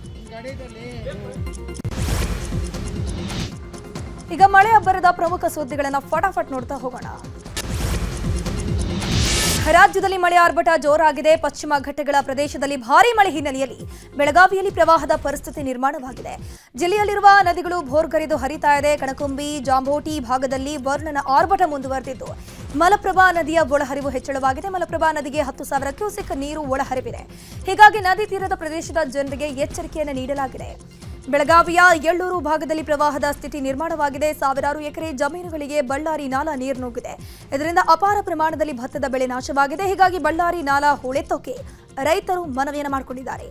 ಈಗ ಮಳೆ ಅಬ್ಬರದ ಪ್ರಮುಖ ಸುದ್ದಿಗಳನ್ನ ಫಟಾಫಟ್ ನೋಡ್ತಾ ಹೋಗೋಣ. ರಾಜ್ಯದಲ್ಲಿ ಮಳೆ ಆರ್ಭಟ ಜೋರಾಗಿದೆ. ಪಶ್ಚಿಮ ಘಟ್ಟಗಳ ಪ್ರದೇಶದಲ್ಲಿ ಭಾರೀ ಮಳೆ ಹಿನ್ನೆಲೆಯಲ್ಲಿ ಬೆಳಗಾವಿಯಲ್ಲಿ ಪ್ರವಾಹದ ಪರಿಸ್ಥಿತಿ ನಿರ್ಮಾಣವಾಗಿದೆ. ಜಿಲ್ಲೆಯಲ್ಲಿರುವ ನದಿಗಳು ಭೋರ್ಗರಿದು ಹರಿತಾ ಇದೆ. ಕಣಕುಂಬಿ, ಜಾಂಬೋಟಿ ಭಾಗದಲ್ಲಿ ವರ್ಣನ ಆರ್ಭಟ ಮುಂದುವರೆದಿದ್ದು, ಮಲಪ್ರಭಾ ನದಿಯ ಒಳಹರಿವು ಹೆಚ್ಚಳವಾಗಿದೆ. ಮಲಪ್ರಭಾ ನದಿಗೆ ಹತ್ತು ಸಾವಿರ ಕ್ಯೂಸೆಕ್ ನೀರು ಒಳಹರಿವಿದೆ. ಹೀಗಾಗಿ ನದಿ ತೀರದ ಪ್ರದೇಶದ ಜನರಿಗೆ ಎಚ್ಚರಿಕೆಯನ್ನು ನೀಡಲಾಗಿದೆ. ಬೆಳಗಾವಿಯ ಎಳ್ಳೂರು ಭಾಗದಲ್ಲಿ ಪ್ರವಾಹದ ಸ್ಥಿತಿ ನಿರ್ಮಾಣವಾಗಿದೆ. ಸಾವಿರಾರು ಎಕರೆ ಜಮೀನುಗಳಿಗೆ ಬಳ್ಳಾರಿ ನಾಲಾ ನೀರು ನುಗ್ಗಿದೆ. ಇದರಿಂದ ಅಪಾರ ಪ್ರಮಾಣದಲ್ಲಿ ಭತ್ತದ ಬೆಳೆ ನಾಶವಾಗಿದೆ. ಹೀಗಾಗಿ ಬಳ್ಳಾರಿ ನಾಲಾ ಹೂಳೆತ್ತೋಕೆ ರೈತರು ಮನವಿಯನ್ನು ಮಾಡಿಕೊಂಡಿದ್ದಾರೆ.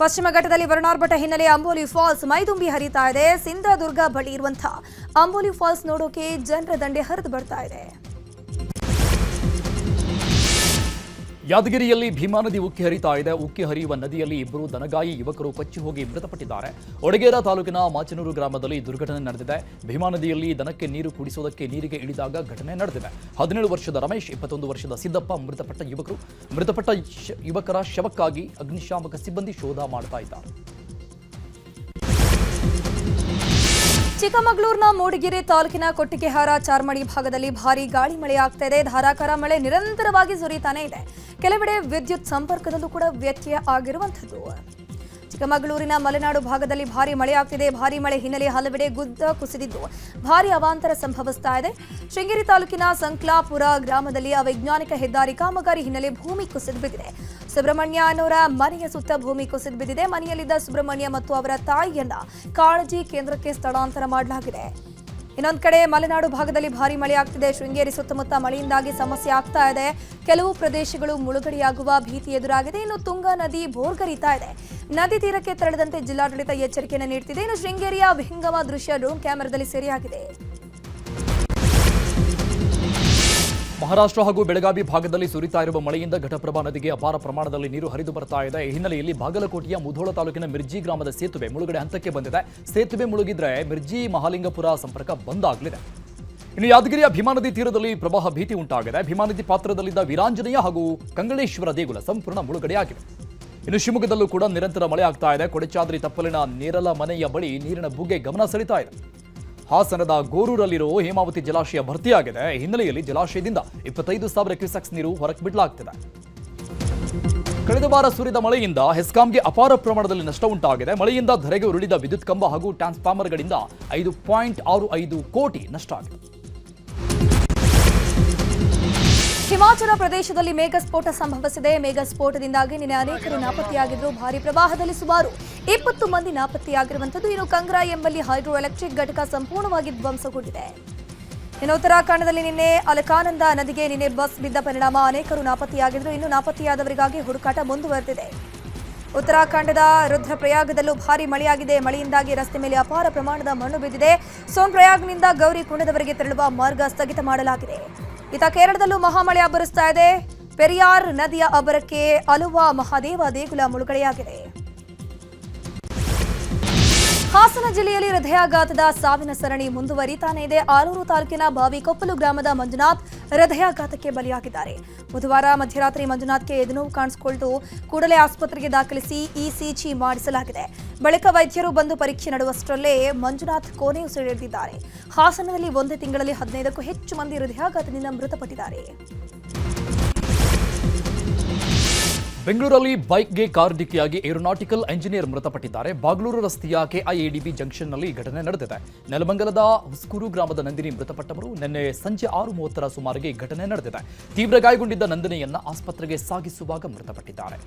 ಪಶ್ಚಿಮ ಘಟ್ಟದಲ್ಲಿ ವರುಣಾರ್ಭಟ ಹಿನ್ನೆಲೆ ಅಂಬೋಲಿ ಫಾಲ್ಸ್ ಮೈದುಂಬಿ ಹರಿತಾ ಇದೆ. ಸಿಂಧದುರ್ಗ ಬಳಿ ಇರುವಂತಹ ಅಂಬೋಲಿ ಫಾಲ್ಸ್ ನೋಡೋಕೆ ಜನರ ದಂಡೆ ಹರಿದು ಬರ್ತಾ ಇದೆ. ಯಾದಗಿರಿಯಲ್ಲಿ ಭೀಮಾ ನದಿ ಉಕ್ಕಿ ಹರಿತಾ ಇದೆ. ಉಕ್ಕಿ ಹರಿಯುವ ನದಿಯಲ್ಲಿ ಇಬ್ಬರು ದನಗಾಯಿ ಯುವಕರು ಕೊಚ್ಚಿ ಹೋಗಿ ಮೃತಪಟ್ಟಿದ್ದಾರೆ. ಒಡಗೇರ ತಾಲೂಕಿನ ಮಾಚನೂರು ಗ್ರಾಮದಲ್ಲಿ ದುರ್ಘಟನೆ ನಡೆದಿದೆ. ಭೀಮಾ ನದಿಯಲ್ಲಿ ದನಕ್ಕೆ ನೀರು ಕುಡಿಸುವುದಕ್ಕೆ ನೀರಿಗೆ ಇಳಿದಾಗ ಘಟನೆ ನಡೆದಿದೆ. ಹದಿನೇಳು ವರ್ಷದ ರಮೇಶ್, ಇಪ್ಪತ್ತೊಂದು ವರ್ಷದ ಸಿದ್ದಪ್ಪ ಮೃತಪಟ್ಟ ಯುವಕರು, ಮೃತಪಟ್ಟ ಯುವಕರ ಶವಕ್ಕಾಗಿ ಅಗ್ನಿಶಾಮಕ ಸಿಬ್ಬಂದಿ ಶೋಧ ಮಾಡ್ತಾ ಇದ್ದಾರೆ. ಚಿಕ್ಕಮಗಳೂರಿನ ಮೂಡಿಗೆರೆ ತಾಲೂಕಿನ ಕೊಟ್ಟಿಗೆಹಾರ ಚಾರ್ಮಡಿ ಭಾಗದಲ್ಲಿ ಭಾರಿ ಗಾಳಿ ಮಳೆ ಆಗ್ತಾ ಇದೆ. ಧಾರಾಕಾರ ಮಳೆ ನಿರಂತರವಾಗಿ ಸುರಿತಾನೇ ಇದೆ. ಕೆಲವೆಡೆ ವಿದ್ಯುತ್ ಸಂಪರ್ಕದಲ್ಲೂ ಕೂಡ ವ್ಯತ್ಯಯ ಆಗಿರುವಂಥದ್ದು. ಚಿಕ್ಕಮಗಳೂರಿನ ಮಲೆನಾಡು ಭಾಗದಲ್ಲಿ ಭಾರಿ ಮಳೆಯಾಗ್ತಿದೆ. ಭಾರಿ ಮಳೆ ಹಿನ್ನೆಲೆ ಹಲವೆಡೆ ಗುದ್ದ ಕುಸಿದಿದ್ದು ಭಾರಿ ಅವಾಂತರ ಸಂಭವಿಸ್ತಾ ಇದೆ. ಶೃಂಗೇರಿ ತಾಲೂಕಿನ ಸಂಕ್ಲಾಪುರ ಗ್ರಾಮದಲ್ಲಿ ಅವೈಜ್ಞಾನಿಕ ಹೆದ್ದಾರಿ ಕಾಮಗಾರಿ ಹಿನ್ನೆಲೆ ಭೂಮಿ ಕುಸಿದು ಬಿದ್ದಿದೆ. ಸುಬ್ರಹ್ಮಣ್ಯ ಅನ್ನೋರ ಮನೆಯ ಸುತ್ತ ಭೂಮಿ ಕುಸಿದು ಬಿದ್ದಿದೆ. ಮನೆಯಲ್ಲಿದ್ದ ಸುಬ್ರಹ್ಮಣ್ಯ ಮತ್ತು ಅವರ ತಾಯಿಯನ್ನ ಕಾಳಜಿ ಕೇಂದ್ರಕ್ಕೆ ಸ್ಥಳಾಂತರ ಮಾಡಲಾಗಿದೆ. ಇನ್ನೊಂದು ಕಡೆ ಮಲೆನಾಡು ಭಾಗದಲ್ಲಿ ಭಾರಿ ಮಳೆ ಆಗ್ತಿದೆ ಶೃಂಗೇರಿ ಸುತ್ತಮುತ್ತ ಮಳೆಯಿಂದಾಗಿ ಸಮಸ್ಯೆ ಆಗ್ತಾ ಇದೆ. ಕೆಲವು ಪ್ರದೇಶಗಳು ಮುಳುಗಡೆಯಾಗುವ ಭೀತಿ ಎದುರಾಗಿದೆ. ಇನ್ನು ತುಂಗಾ ನದಿ ಭೋರ್ಗರಿತಾ ಇದೆ. ನದಿ ತೀರಕ್ಕೆ ತೆರಳದಂತೆ ಜಿಲ್ಲಾಡಳಿತ ಎಚ್ಚರಿಕೆಯನ್ನು ನೀಡುತ್ತಿದೆ ಇನ್ನು ಶೃಂಗೇರಿಯ ವಿಹಂಗಮ ದೃಶ್ಯ ಡ್ರೋನ್ ಕ್ಯಾಮೆರಾದಲ್ಲಿ ಸೆರೆಯಾಗಿದೆ. ಮಹಾರಾಷ್ಟ್ರ ಹಾಗೂ ಬೆಳಗಾವಿ ಭಾಗದಲ್ಲಿ ಸುರಿತಾ ಇರುವ ಮಳೆಯಿಂದ ಘಟಪ್ರಭಾ ನದಿಗೆ ಅಪಾರ ಪ್ರಮಾಣದಲ್ಲಿ ನೀರು ಹರಿದು ಬರ್ತಾ ಇದೆ. ಈ ಹಿನ್ನೆಲೆಯಲ್ಲಿ ಬಾಗಲಕೋಟೆಯ ಮುಧೋಳ ತಾಲೂಕಿನ ಮಿರ್ಜಿ ಗ್ರಾಮದ ಸೇತುವೆ ಮುಳುಗಡೆ ಹಂತಕ್ಕೆ ಬಂದಿದೆ. ಸೇತುವೆ ಮುಳುಗಿದ್ರೆ ಮಿರ್ಜಿ ಮಹಾಲಿಂಗಪುರ ಸಂಪರ್ಕ ಬಂದ್ ಆಗಲಿದೆ ಇನ್ನು ಯಾದಗಿರಿಯ ಭೀಮಾ ನದಿ ತೀರದಲ್ಲಿ ಪ್ರವಾಹ ಭೀತಿ ಉಂಟಾಗಿದೆ. ಭೀಮಾ ನದಿ ಪಾತ್ರದಲ್ಲಿದ್ದ ವೀರಾಂಜನೇಯ ಹಾಗೂ ಕಂಗಳೇಶ್ವರ ದೇಗುಲ ಸಂಪೂರ್ಣ ಮುಳುಗಡೆಯಾಗಿದೆ ಇನ್ನು ಶಿವಮೊಗ್ಗದಲ್ಲೂ ಕೂಡ ನಿರಂತರ ಮಳೆ ಆಗ್ತಾ ಇದೆ. ಕೊಡಚಾದ್ರಿ ತಪ್ಪಲಿನ ನೇರಲ ಮನೆಯ ಬಳಿ ನೀರಿನ ಬುಗ್ಗೆ ಗಮನ ಸೆಳೀತಾ ಇದೆ. ಹಾಸನದ ಗೋರೂರಲ್ಲಿರೋ ಹೇಮಾವತಿ ಜಲಾಶಯ ಭರ್ತಿಯಾಗಿದೆ. ಹಿನ್ನೆಲೆಯಲ್ಲಿ ಜಲಾಶಯದಿಂದ ಇಪ್ಪತ್ತೈದು ಸಾವಿರ ಕ್ಯೂಸೆಕ್ಸ್ ನೀರು ಹೊರಕ್ಕೆ ಬಿಡಲಾಗ್ತಿದೆ. ಕಳೆದ ವಾರ ಸುರಿದ ಮಳೆಯಿಂದ ಹೆಸ್ಕಾಂಗೆ ಅಪಾರ ಪ್ರಮಾಣದಲ್ಲಿ ನಷ್ಟ ಉಂಟಾಗಿದೆ. ಮಳೆಯಿಂದ ಧರೆಗೆ ಉರುಳಿದ ವಿದ್ಯುತ್ ಕಂಬ ಹಾಗೂ ಟ್ರಾನ್ಸ್ಫಾರ್ಮರ್ಗಳಿಂದ ಐದು ಪಾಯಿಂಟ್ ಆರು ಐದು ಕೋಟಿ ನಷ್ಟ ಆಗಿದೆ. ಹಿಮಾಚಲ ಪ್ರದೇಶದಲ್ಲಿ ಮೇಘಸ್ಫೋಟ ಸಂಭವಿಸಿದೆ. ಮೇಘಸ್ಫೋಟದಿಂದಾಗಿ ನಿನ್ನೆ ಅನೇಕರು ನಾಪತ್ತೆಯಾಗಿದ್ರು. ಭಾರಿ ಪ್ರವಾಹದಲ್ಲಿ ಸುಮಾರು ಇಪ್ಪತ್ತು ಮಂದಿ ನಾಪತ್ತೆಯಾಗಿರುವಂಥದ್ದು. ಇನ್ನು ಕಂಗ್ರಾ ಎಂಬಲ್ಲಿ ಹೈಡ್ರೋ ಎಲೆಕ್ಟ್ರಿಕ್ ಘಟಕ ಸಂಪೂರ್ಣವಾಗಿ ಧ್ವಂಸಗೊಂಡಿದೆ. ಇನ್ನು ಉತ್ತರಾಖಂಡದಲ್ಲಿ ನಿನ್ನೆ ಅಲಕಾನಂದ ನದಿಗೆ ನಿನ್ನೆ ಬಸ್ ಬಿದ್ದ ಪರಿಣಾಮ. ಅನೇಕರು ನಾಪತ್ತೆಯಾಗಿದ್ರು. ಇನ್ನು ನಾಪತ್ತೆಯಾದವರಿಗಾಗಿ ಹುಡುಕಾಟ ಮುಂದುವರೆದಿದೆ. ಉತ್ತರಾಖಂಡದ ರುದ್ರಪ್ರಯಾಗದಲ್ಲೂ ಭಾರಿ ಮಳೆಯಾಗಿದೆ. ಮಳೆಯಿಂದಾಗಿ ರಸ್ತೆ ಮೇಲೆ ಅಪಾರ ಪ್ರಮಾಣದ ಮಣ್ಣು ಬಿದ್ದಿದೆ. ಸೋನ್ಪ್ರಯಾಗ್ನಿಂದ ಗೌರಿ ಕುಂಡದವರೆಗೆ ತೆರಳುವ ಮಾರ್ಗ ಸ್ಥಗಿತ ಮಾಡಲಾಗಿದೆ. ಇತ್ತ ಕೇರಳದಲ್ಲೂ ಮಹಾಮಳೆ ಅಬ್ಬರಿಸ್ತಾ ಇದೆ. ಪೆರಿಯಾರ್ ನದಿಯ ಅಬ್ಬರಕ್ಕೆ ಅಲುವಾ ಮಹಾದೇವ ದೇಗುಲ ಮುಳುಗಡೆಯಾಗಿದೆ. ಹಾಸನ ಜಿಲ್ಲೆಯಲ್ಲಿ ಹೃದಯಾಘಾತದ ಸಾವಿನ ಸರಣಿ ಮುಂದುವರಿತಾನೇ ಇದೆ. ಆಲೂರು ತಾಲೂಕಿನ ಬಾವಿಕೊಪ್ಪಲು ಗ್ರಾಮದ ಮಂಜುನಾಥ್ ಹೃದಯಾಘಾತಕ್ಕೆ ಬಲಿಯಾಗಿದ್ದಾರೆ. ಬುಧವಾರ ಮಧ್ಯರಾತ್ರಿ ಮಂಜುನಾಥ್ಗೆ ಎದೆನೋವು ಕಾಣಿಸಿಕೊಂಡು ಕೂಡಲೇ ಆಸ್ಪತ್ರೆಗೆ ದಾಖಲಿಸಿ ಇಸಿಜಿ ಮಾಡಿಸಲಾಗಿದೆ. ಬಳಿಕ ವೈದ್ಯರು ಬಂದು ಪರೀಕ್ಷೆ ನಡುವಷ್ಟರಲ್ಲೇ ಮಂಜುನಾಥ್ ಕೊನೆಯುಸಿರೆಳೆದಿದ್ದಾರೆ ಹಾಸನದಲ್ಲಿ ಒಂದೇ ತಿಂಗಳಲ್ಲಿ ಹದಿನೈದಕ್ಕೂ ಹೆಚ್ಚು ಮಂದಿ ಹೃದಯಾಘಾತದಿಂದ ಮೃತಪಟ್ಟಿದ್ದಾರೆ. ಬೆಂಗಳೂರಲ್ಲಿ ಬೈಕ್ಗೆ ಕಾರ್ ಡಿಕ್ಕಿಯಾಗಿ ಏರೋನಾಟಿಕಲ್ ಎಂಜಿನಿಯರ್ ಮೃತಪಟ್ಟಿದ್ದಾರೆ. ಬಾಗ್ಲೂರು ರಸ್ತೆಯ ಕೆಐಎಡಿಬಿ ಜಂಕ್ಷನ್ನಲ್ಲಿ ಈ ಘಟನೆ ನಡೆದಿದೆ. ನೆಲಮಂಗಲದ ಹುಸ್ಕೂರು ಗ್ರಾಮದ ನಂದಿನಿ ಮೃತಪಟ್ಟವರು ನಿನ್ನೆ ಸಂಜೆ ಆರು ಮೂವತ್ತರ ಸುಮಾರಿಗೆ ಘಟನೆ ನಡೆದಿದೆ. ತೀವ್ರ ಗಾಯಗೊಂಡಿದ್ದ ನಂದಿನಿಯನ್ನು ಆಸ್ಪತ್ರೆಗೆ ಸಾಗಿಸುವಾಗ ಮೃತಪಟ್ಟಿದ್ದಾರೆ.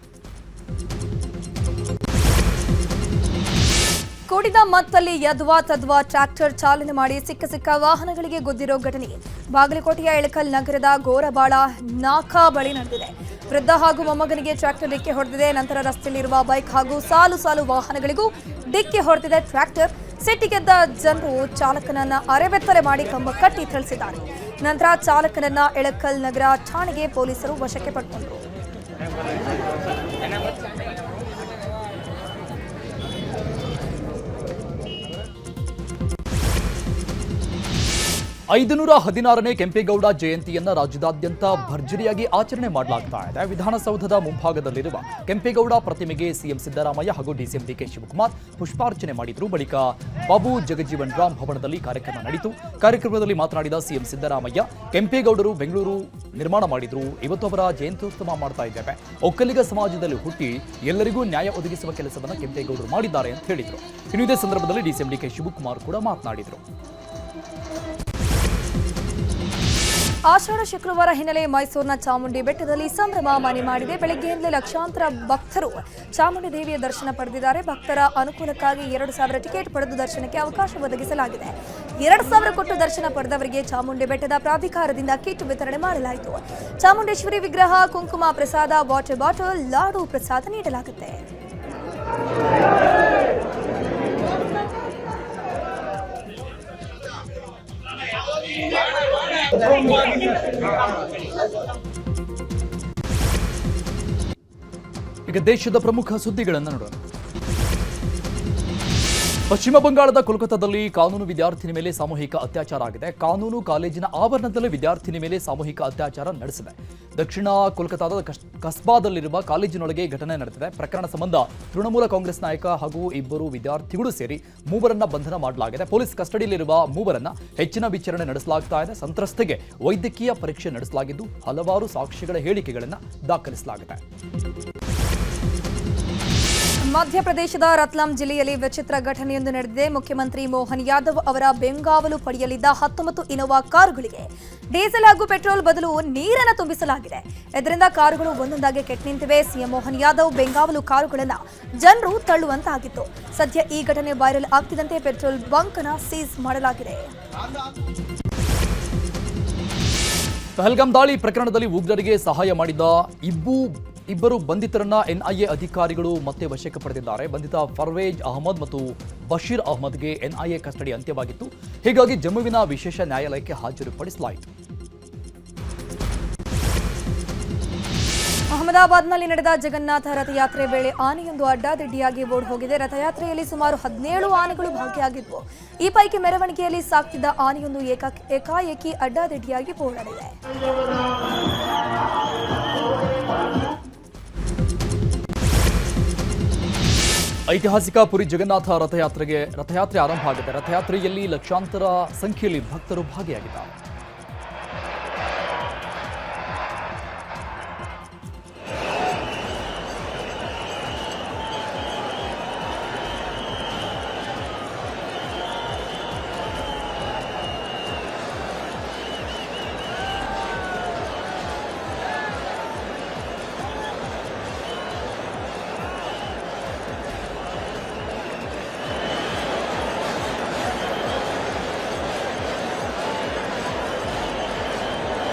ಕುಡಿದ ಮತ್ತಲ್ಲಿ ಯದ್ವಾ ತದ್ವಾ ಟ್ರ್ಯಾಕ್ಟರ್ ಚಾಲನೆ ಮಾಡಿ ಸಿಕ್ಕ ಸಿಕ್ಕ ವಾಹನಗಳಿಗೆ ಗುದ್ದಿರೋ ಘಟನೆ. ಬಾಗಲಕೋಟೆಯ ಎಳಕಲ್ ನಗರದ ಗೋರಬಾಳ ನಾಕಾ ಬಳಿ ನಡೆದಿದೆ. ವೃದ್ಧ ಹಾಗೂ ಮೊಮ್ಮಗನಿಗೆ ಟ್ರ್ಯಾಕ್ಟರ್ ಡಿಕ್ಕಿ ಹೊಡೆದಿದೆ. ನಂತರ ರಸ್ತೆಯಲ್ಲಿರುವ ಬೈಕ್ ಹಾಗೂ ಸಾಲು ಸಾಲು ವಾಹನಗಳಿಗೂ ಡಿಕ್ಕಿ ಹೊಡೆದಿದೆ ಟ್ರ್ಯಾಕ್ಟರ್. ಸಿಟ್ಟಿಗೆದ್ದ ಜನರು ಚಾಲಕನನ್ನ ಅರೆಬೆತ್ತಲೆ ಮಾಡಿ ಕಂಬ ಕಟ್ಟಿ ಥಳಿಸಿದ್ದಾರೆ. ನಂತರ ಚಾಲಕನನ್ನ ಎಳಕಲ್ ನಗರ ಠಾಣೆಗೆ ಪೊಲೀಸರು ವಶಕ್ಕೆ ಪಡ್ಕೊಂಡರು. ಐದುನೂರ ಹದಿನಾರನೇ ಕೆಂಪೇಗೌಡ ಜಯಂತಿಯನ್ನ ರಾಜ್ಯದಾದ್ಯಂತ ಭರ್ಜರಿಯಾಗಿ ಆಚರಣೆ ಮಾಡಲಾಗ್ತಾ ಇದೆ ವಿಧಾನಸೌಧದ ಮುಂಭಾಗದಲ್ಲಿರುವ ಕೆಂಪೇಗೌಡ ಪ್ರತಿಮೆಗೆ ಸಿಎಂ ಸಿದ್ದರಾಮಯ್ಯ ಹಾಗೂ ಡಿಸಿಎಂ ಡಿಕೆ ಶಿವಕುಮಾರ್ ಪುಷ್ಪಾರ್ಚನೆ ಮಾಡಿದ್ರು. ಬಳಿಕ ಬಾಬು ಜಗಜೀವನ್ ರಾಮ್ ಭವನದಲ್ಲಿ ಕಾರ್ಯಕ್ರಮ ನಡೆಯಿತು ಕಾರ್ಯಕ್ರಮದಲ್ಲಿ ಮಾತನಾಡಿದ ಸಿಎಂ ಸಿದ್ದರಾಮಯ್ಯ, ಕೆಂಪೇಗೌಡರು ಬೆಂಗಳೂರು ನಿರ್ಮಾಣ ಮಾಡಿದ್ರು. ಇವತ್ತು ಅವರ ಜಯಂತ್ಯೋತ್ಸವ ಮಾಡ್ತಾ ಇದ್ದೇವೆ. ಒಕ್ಕಲಿಗ ಸಮಾಜದಲ್ಲಿ ಹುಟ್ಟಿ ಎಲ್ಲರಿಗೂ ನ್ಯಾಯ ಒದಗಿಸುವ ಕೆಲಸವನ್ನು ಕೆಂಪೇಗೌಡರು ಮಾಡಿದ್ದಾರೆ ಅಂತ ಹೇಳಿದರು. ಇನ್ನು ಇದೇ ಸಂದರ್ಭದಲ್ಲಿ ಡಿಸಿಎಂ ಡಿಕೆ ಶಿವಕುಮಾರ್ ಕೂಡ ಮಾತನಾಡಿದರು. ಆಷಾಢ ಶುಕ್ರವಾರ ಹಿನ್ನೆಲೆ ಮೈಸೂರಿನ ಚಾಮುಂಡಿ ಬೆಟ್ಟದಲ್ಲಿ ಸಂಭ್ರಮ ಮನೆ ಮಾಡಿದೆ. ಬೆಳಗ್ಗೆಯಿಂದಲೇ ಲಕ್ಷಾಂತರ ಭಕ್ತರು ಚಾಮುಂಡಿ ದೇವಿಯ ದರ್ಶನ ಪಡೆದಿದ್ದಾರೆ. ಭಕ್ತರ ಅನುಕೂಲಕ್ಕಾಗಿ ಎರಡು ಸಾವಿರ ಟಿಕೆಟ್ ಪಡೆದು ದರ್ಶನಕ್ಕೆ ಅವಕಾಶ ಒದಗಿಸಲಾಗಿದೆ. ಎರಡು ಸಾವಿರ ಕೊಟ್ಟು ದರ್ಶನ ಪಡೆದವರಿಗೆ ಚಾಮುಂಡಿ ಬೆಟ್ಟದ ಪ್ರಾಧಿಕಾರದಿಂದ ಕಿಟ್ ವಿತರಣೆ ಮಾಡಲಾಯಿತು. ಚಾಮುಂಡೇಶ್ವರಿ ವಿಗ್ರಹ, ಕುಂಕುಮ ಪ್ರಸಾದ, ವಾಟರ್ ಬಾಟಲ್, ಲಾಡು ಪ್ರಸಾದ ನೀಡಲಾಗುತ್ತೆ. ಈಗ ದೇಶದ ಪ್ರಮುಖ ಸುದ್ದಿಗಳನ್ನು ನೋಡೋಣ. ಪಶ್ಚಿಮ ಬಂಗಾಳದ ಕೋಲ್ಕತ್ತಾದಲ್ಲಿ ಕಾನೂನು ವಿದ್ಯಾರ್ಥಿನಿ ಮೇಲೆ ಸಾಮೂಹಿಕ ಅತ್ಯಾಚಾರ ಆಗಿದೆ. ಕಾನೂನು ಕಾಲೇಜಿನ ಆವರಣದಲ್ಲಿ ವಿದ್ಯಾರ್ಥಿನಿ ಮೇಲೆ ಸಾಮೂಹಿಕ ಅತ್ಯಾಚಾರ ನಡೆಸಿದೆ. ದಕ್ಷಿಣ ಕೋಲ್ಕತ್ತಾದ ಕಸ್- ಕಸ್ಬಾದಲ್ಲಿರುವ ಕಾಲೇಜಿನೊಳಗೆ ಘಟನೆ ನಡೆದಿದೆ. ಪ್ರಕರಣ ಸಂಬಂಧ ತೃಣಮೂಲ ಕಾಂಗ್ರೆಸ್ ನಾಯಕ ಹಾಗೂ ಇಬ್ಬರು ವಿದ್ಯಾರ್ಥಿಗಳು ಸೇರಿ ಮೂವರನ್ನ ಬಂಧನ ಮಾಡಲಾಗಿದೆ. ಪೊಲೀಸ್ ಕಸ್ಟಡಿಯಲ್ಲಿರುವ ಮೂವರನ್ನ ಹೆಚ್ಚಿನ ವಿಚಾರಣೆ ನಡೆಸಲಾಗ್ತಾ ಇದೆ. ಸಂತ್ರಸ್ತೆಗೆ ವೈದ್ಯಕೀಯ ಪರೀಕ್ಷೆ ನಡೆಸಲಾಗಿದ್ದು ಹಲವಾರು ಸಾಕ್ಷಿಗಳ ಹೇಳಿಕೆಗಳನ್ನು ದಾಖಲಿಸಲಾಗಿದೆ. ಮಧ್ಯಪ್ರದೇಶದ ರತ್ಲಾಂ ಜಿಲ್ಲೆಯಲ್ಲಿ ವಿಚಿತ್ರ ಘಟನೆಯೊಂದು ನಡೆದಿದೆ. ಮುಖ್ಯಮಂತ್ರಿ ಮೋಹನ್ ಯಾದವ್ ಅವರ ಬೆಂಗಾವಲು ಪಡೆಯಲಿದ್ದ ಹತ್ತೊಂಬತ್ತು ಇನೋವಾ ಕಾರುಗಳಿಗೆ ಡೀಸೆಲ್ ಹಾಗೂ ಪೆಟ್ರೋಲ್ ಬದಲು ನೀರನ್ನು ತುಂಬಿಸಲಾಗಿದೆ. ಇದರಿಂದ ಕಾರುಗಳು ಒಂದೊಂದಾಗಿ ಕೆಟ್ಟ ನಿಂತಿವೆ. ಸಿಎಂ ಮೋಹನ್ ಯಾದವ್ ಬೆಂಗಾವಲು ಕಾರುಗಳನ್ನು ಜನರು ತಳ್ಳುವಂತಾಗಿತ್ತು. ಸದ್ಯ ಈ ಘಟನೆ ವೈರಲ್ ಆಗ್ತಿದಂತೆ ಪೆಟ್ರೋಲ್ ಬಂಕ್ ಅನ್ನು ಸೀಸ್ ಮಾಡಲಾಗಿದೆ. ಪಹಲ್ಗಾಮ್ ದಾಳಿ ಪ್ರಕರಣದಲ್ಲಿ ಉಗ್ರರಿಗೆ ಸಹಾಯ ಮಾಡಿದ ಇಬ್ಬು ಇಬ್ಬರು ಬಂಧಿತರನ್ನ ಎನ್ಐಎ ಅಧಿಕಾರಿಗಳು ಮತ್ತೆ ವಶಕ್ಕೆ ಪಡೆದಿದ್ದಾರೆ ಬಂಧಿತ ಫರ್ವೇಜ್ ಅಹಮದ್ ಮತ್ತು ಬಶೀರ್ ಅಹಮದ್ಗೆ ಎನ್ಐಎ ಕಸ್ಟಡಿ ಅಂತ್ಯವಾಗಿತ್ತು. ಹೀಗಾಗಿ ಜಮ್ಮುವಿನ ವಿಶೇಷ ನ್ಯಾಯಾಲಯಕ್ಕೆ ಹಾಜರುಪಡಿಸಲಾಯಿತು. ಅಹಮದಾಬಾದ್ನಲ್ಲಿ ನಡೆದ ಜಗನ್ನಾಥ ರಥಯಾತ್ರೆ ವೇಳೆ ಆನೆಯೊಂದು ಅಡ್ಡಾದಿಡ್ಡಿಯಾಗಿ ಓಡ್ ಹೋಗಿದೆ ರಥಯಾತ್ರೆಯಲ್ಲಿ ಸುಮಾರು ಹದಿನೇಳು ಆನೆಗಳು ಭಾಗಿಯಾಗಿದ್ವು ಈ ಪೈಕಿ ಮೆರವಣಿಗೆಯಲ್ಲಿ ಸಾಕ್ತಿದ್ದ ಆನೆಯೊಂದು ಏಕಾ ಏಕಾಏಕಿ ಅಡ್ಡಾದಿಡ್ಡಿಯಾಗಿ ಓಡಾಡಿದೆ. ಐತಿಹಾಸಿಕ ಪುರಿ ಜಗನ್ನಾಥ ರಥಯಾತ್ರೆಗೆ ರಥಯಾತ್ರೆ ಆರಂಭ ಆಗಿದೆ ರಥಯಾತ್ರೆಯಲ್ಲಿ ಲಕ್ಷಾಂತರ ಸಂಖ್ಯೆಯಲ್ಲಿ ಭಕ್ತರು ಭಾಗಿಯಾಗಿದ್ದಾರೆ.